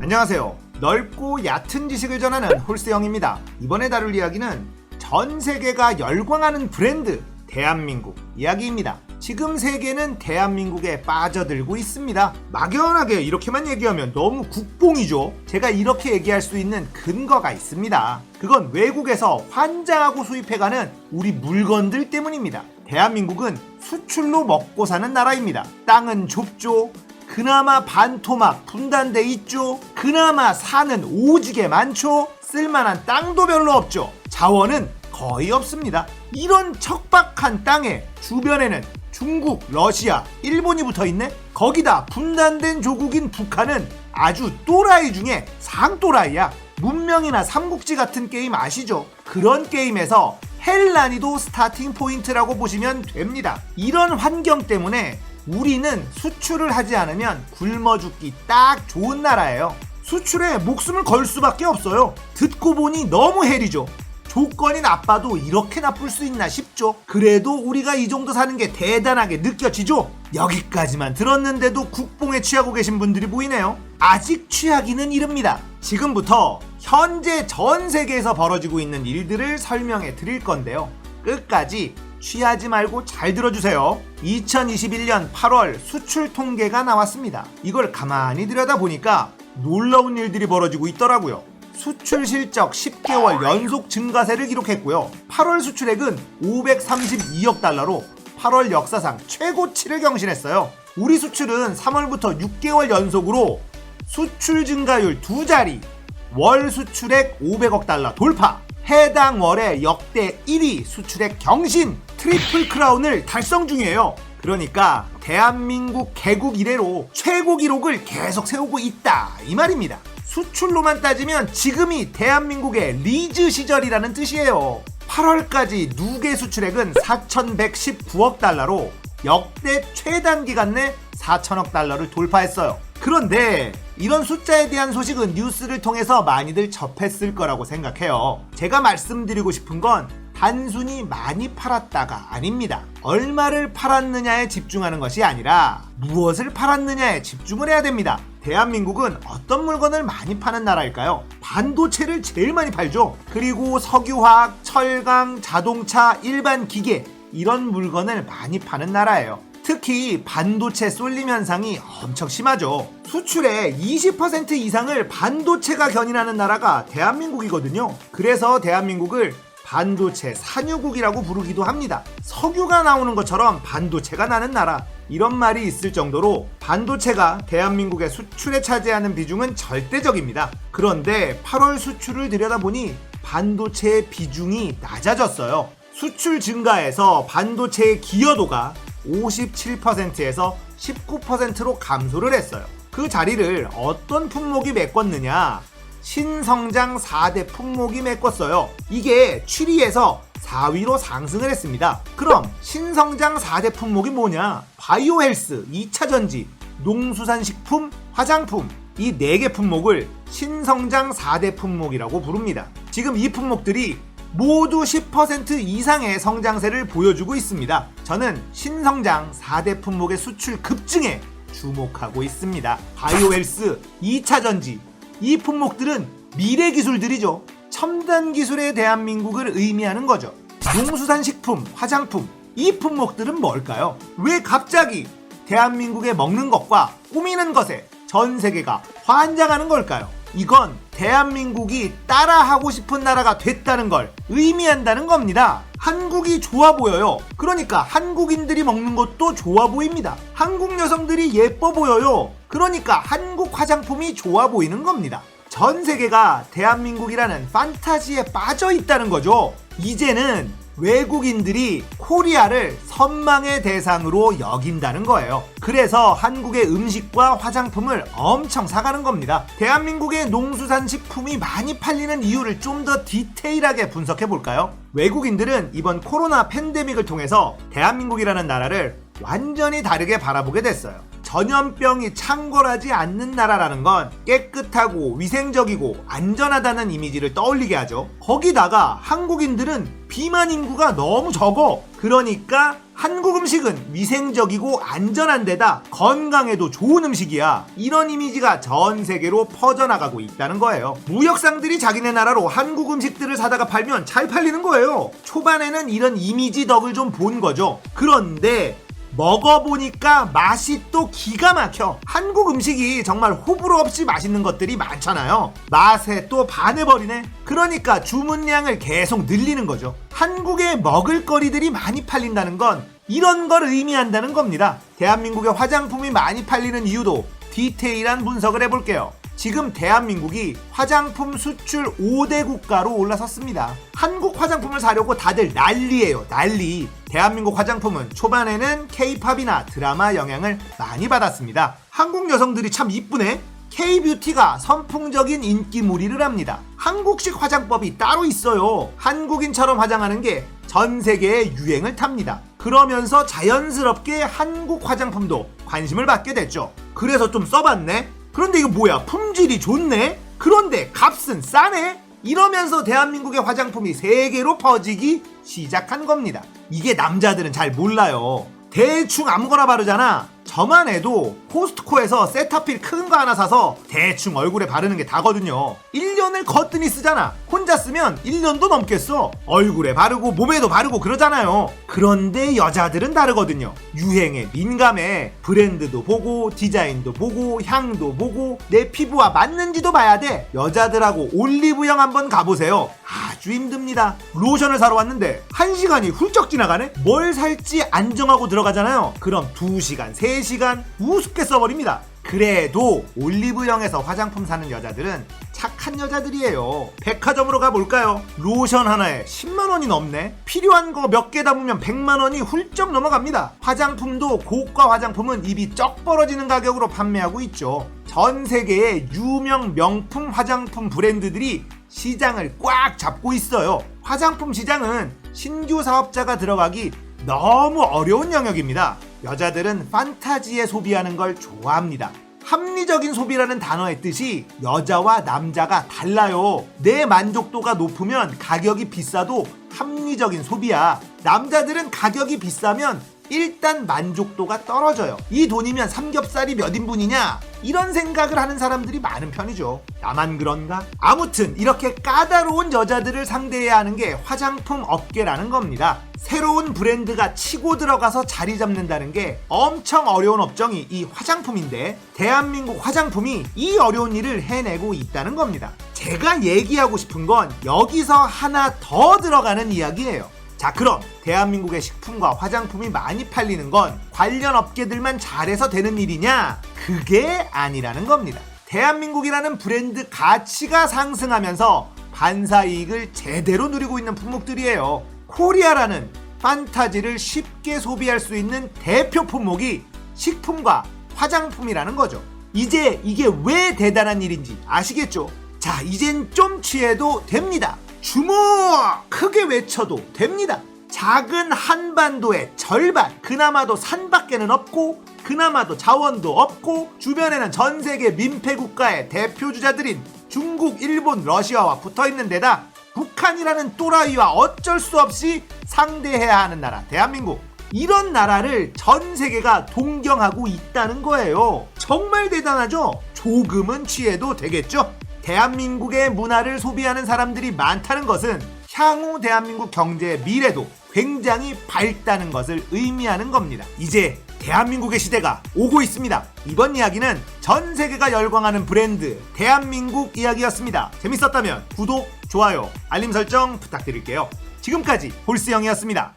안녕하세요. 넓고 얕은 지식을 전하는 홀스영입니다. 이번에 다룰 이야기는 전 세계가 열광하는 브랜드 대한민국 이야기입니다. 지금 세계는 대한민국에 빠져들고 있습니다. 막연하게 이렇게만 얘기하면 너무 국뽕이죠. 제가 이렇게 얘기할 수 있는 근거가 있습니다. 그건 외국에서 환장하고 수입해가는 우리 물건들 때문입니다. 대한민국은 수출로 먹고 사는 나라입니다. 땅은 좁죠. 그나마 반토막 분단돼 있죠. 그나마 산은 오지게 많죠. 쓸만한 땅도 별로 없죠. 자원은 거의 없습니다. 이런 척박한 땅에 주변에는 중국, 러시아, 일본이 붙어 있네? 거기다 분단된 조국인 북한은 아주 또라이 중에 상또라이야. 문명이나 삼국지 같은 게임 아시죠? 그런 게임에서 헬난이도 스타팅 포인트라고 보시면 됩니다. 이런 환경 때문에 우리는 수출을 하지 않으면 굶어 죽기 딱 좋은 나라예요. 수출에 목숨을 걸 수밖에 없어요. 듣고 보니 너무 헬이죠. 조건이 나빠도 이렇게 나쁠 수 있나 싶죠. 그래도 우리가 이 정도 사는 게 대단하게 느껴지죠. 여기까지만 들었는데도 국뽕에 취하고 계신 분들이 보이네요. 아직 취하기는 이릅니다. 지금부터 현재 전 세계에서 벌어지고 있는 일들을 설명해 드릴 건데요. 끝까지 취하지 말고 잘 들어주세요. 2021년 8월 수출 통계가 나왔습니다. 이걸 가만히 들여다보니까 놀라운 일들이 벌어지고 있더라고요. 수출 실적 10개월 연속 증가세를 기록했고요. 8월 수출액은 532억 달러로 8월 역사상 최고치를 경신했어요. 우리 수출은 3월부터 6개월 연속으로 수출 증가율 두 자리, 월 수출액 500억 달러 돌파, 해당 월에 역대 1위 수출액 경신, 트리플 크라운을 달성 중이에요. 그러니까 대한민국 개국 이래로 최고 기록을 계속 세우고 있다 이 말입니다. 수출로만 따지면 지금이 대한민국의 리즈 시절이라는 뜻이에요. 8월까지 누계 수출액은 4,119억 달러로 역대 최단 기간 내 4천억 달러를 돌파했어요. 그런데 이런 숫자에 대한 소식은 뉴스를 통해서 많이들 접했을 거라고 생각해요. 제가 말씀드리고 싶은 건 단순히 많이 팔았다가 아닙니다. 얼마를 팔았느냐에 집중하는 것이 아니라 무엇을 팔았느냐에 집중을 해야 됩니다. 대한민국은 어떤 물건을 많이 파는 나라일까요? 반도체를 제일 많이 팔죠. 그리고 석유화학, 철강, 자동차, 일반 기계 이런 물건을 많이 파는 나라예요. 특히 반도체 쏠림 현상이 엄청 심하죠. 수출의 20% 이상을 반도체가 견인하는 나라가 대한민국이거든요. 그래서 대한민국을 반도체 산유국이라고 부르기도 합니다. 석유가 나오는 것처럼 반도체가 나는 나라. 이런 말이 있을 정도로 반도체가 대한민국의 수출에 차지하는 비중은 절대적입니다. 그런데 8월 수출을 들여다보니 반도체의 비중이 낮아졌어요. 수출 증가에서 반도체의 기여도가 57%에서 19%로 감소를 했어요. 그 자리를 어떤 품목이 메꿨느냐? 신성장 4대 품목이 메꿨어요. 이게 7위에서 4위로 상승을 했습니다. 그럼 신성장 4대 품목이 뭐냐? 바이오 헬스, 2차 전지, 농수산식품, 화장품 이 4개 품목을 신성장 4대 품목이라고 부릅니다. 지금 이 품목들이 모두 10% 이상의 성장세를 보여주고 있습니다. 저는 신성장 4대 품목의 수출 급증에 주목하고 있습니다. 바이오헬스, 2차 전지, 이 품목들은 미래 기술들이죠. 첨단 기술의 대한민국을 의미하는 거죠. 농수산 식품, 화장품, 이 품목들은 뭘까요? 왜 갑자기 대한민국의 먹는 것과 꾸미는 것에 전 세계가 환장하는 걸까요? 이건 대한민국이 따라하고 싶은 나라가 됐다는 걸 의미한다는 겁니다. 한국이 좋아 보여요. 그러니까 한국인들이 먹는 것도 좋아 보입니다. 한국 여성들이 예뻐 보여요. 그러니까 한국 화장품이 좋아 보이는 겁니다. 전 세계가 대한민국이라는 판타지에 빠져 있다는 거죠. 이제는 외국인들이 코리아를 선망의 대상으로 여긴다는 거예요. 그래서 한국의 음식과 화장품을 엄청 사가는 겁니다. 대한민국의 농수산 식품이 많이 팔리는 이유를 좀 더 디테일하게 분석해 볼까요? 외국인들은 이번 코로나 팬데믹을 통해서 대한민국이라는 나라를 완전히 다르게 바라보게 됐어요. 전염병이 창궐하지 않는 나라라는 건 깨끗하고 위생적이고 안전하다는 이미지를 떠올리게 하죠. 거기다가 한국인들은 비만 인구가 너무 적어. 그러니까 한국 음식은 위생적이고 안전한 데다 건강에도 좋은 음식이야. 이런 이미지가 전 세계로 퍼져나가고 있다는 거예요. 무역상들이 자기네 나라로 한국 음식들을 사다가 팔면 잘 팔리는 거예요. 초반에는 이런 이미지 덕을 좀 본 거죠. 그런데 먹어보니까 맛이 또 기가 막혀. 한국 음식이 정말 호불호 없이 맛있는 것들이 많잖아요. 맛에 또 반해버리네. 그러니까 주문량을 계속 늘리는 거죠. 한국에 먹을거리들이 많이 팔린다는 건 이런 걸 의미한다는 겁니다. 대한민국의 화장품이 많이 팔리는 이유도 디테일한 분석을 해볼게요. 지금 대한민국이 화장품 수출 5대 국가로 올라섰습니다. 한국 화장품을 사려고 다들 난리예요, 난리. 대한민국 화장품은 초반에는 K-팝이나 드라마 영향을 많이 받았습니다. 한국 여성들이 참 이쁘네? K-뷰티가 선풍적인 인기몰이를 합니다. 한국식 화장법이 따로 있어요. 한국인처럼 화장하는 게 전 세계의 유행을 탑니다. 그러면서 자연스럽게 한국 화장품도 관심을 받게 됐죠. 그래서 좀 써봤네? 그런데 이거 뭐야? 품질이 좋네? 그런데 값은 싸네? 이러면서 대한민국의 화장품이 세계로 퍼지기 시작한 겁니다. 이게 남자들은 잘 몰라요. 대충 아무거나 바르잖아. 저만 해도 코스트코에서 세타필 큰 거 하나 사서 대충 얼굴에 바르는 게 다거든요. 1년을 거뜬히 쓰잖아. 혼자 쓰면 1년도 넘겠어. 얼굴에 바르고 몸에도 바르고 그러잖아요. 그런데 여자들은 다르거든요. 유행에 민감해. 브랜드도 보고 디자인도 보고 향도 보고 내 피부와 맞는지도 봐야 돼. 여자들하고 올리브영 한번 가보세요. 아주 힘듭니다. 로션을 사러 왔는데 1시간이 훌쩍 지나가네? 뭘 살지 안 정하고 들어가잖아요. 그럼 2시간, 3시간 우습게 써버립니다. 그래도 올리브영에서 화장품 사는 여자들은 착한 여자들이에요. 백화점으로 가볼까요? 로션 하나에 10만원이 넘네? 필요한 거 몇 개 담으면 100만원이 훌쩍 넘어갑니다. 화장품도 고가 화장품은 입이 쩍 벌어지는 가격으로 판매하고 있죠. 전 세계의 유명 명품 화장품 브랜드들이 시장을 꽉 잡고 있어요. 화장품 시장은 신규 사업자가 들어가기 너무 어려운 영역입니다. 여자들은 판타지에 소비하는 걸 좋아합니다. 합리적인 소비라는 단어의 뜻이 여자와 남자가 달라요. 내 만족도가 높으면 가격이 비싸도 합리적인 소비야. 남자들은 가격이 비싸면 일단 만족도가 떨어져요. 이 돈이면 삼겹살이 몇 인분이냐? 이런 생각을 하는 사람들이 많은 편이죠. 나만 그런가? 아무튼 이렇게 까다로운 여자들을 상대해야 하는 게 화장품 업계라는 겁니다. 새로운 브랜드가 치고 들어가서 자리 잡는다는 게 엄청 어려운 업종이 이 화장품인데 대한민국 화장품이 이 어려운 일을 해내고 있다는 겁니다. 제가 얘기하고 싶은 건 여기서 하나 더 들어가는 이야기예요. 자, 그럼 대한민국의 식품과 화장품이 많이 팔리는 건 관련 업계들만 잘해서 되는 일이냐? 그게 아니라는 겁니다. 대한민국이라는 브랜드 가치가 상승하면서 반사 이익을 제대로 누리고 있는 품목들이에요. 코리아라는 판타지를 쉽게 소비할 수 있는 대표 품목이 식품과 화장품이라는 거죠. 이제 이게 왜 대단한 일인지 아시겠죠? 자, 이젠 좀 취해도 됩니다. 주목! 크게 외쳐도 됩니다. 작은 한반도의 절반, 그나마도 산밖에는 없고, 그나마도 자원도 없고, 주변에는 전 세계 민폐 국가의 대표 주자들인 중국, 일본, 러시아와 붙어 있는 데다 북한이라는 또라이와 어쩔 수 없이 상대해야 하는 나라, 대한민국. 이런 나라를 전 세계가 동경하고 있다는 거예요. 정말 대단하죠? 조금은 취해도 되겠죠? 대한민국의 문화를 소비하는 사람들이 많다는 것은 향후 대한민국 경제의 미래도 굉장히 밝다는 것을 의미하는 겁니다. 이제 대한민국의 시대가 오고 있습니다. 이번 이야기는 전 세계가 열광하는 브랜드 대한민국 이야기였습니다. 재밌었다면 구독, 좋아요, 알림 설정 부탁드릴게요. 지금까지 볼스 형이었습니다.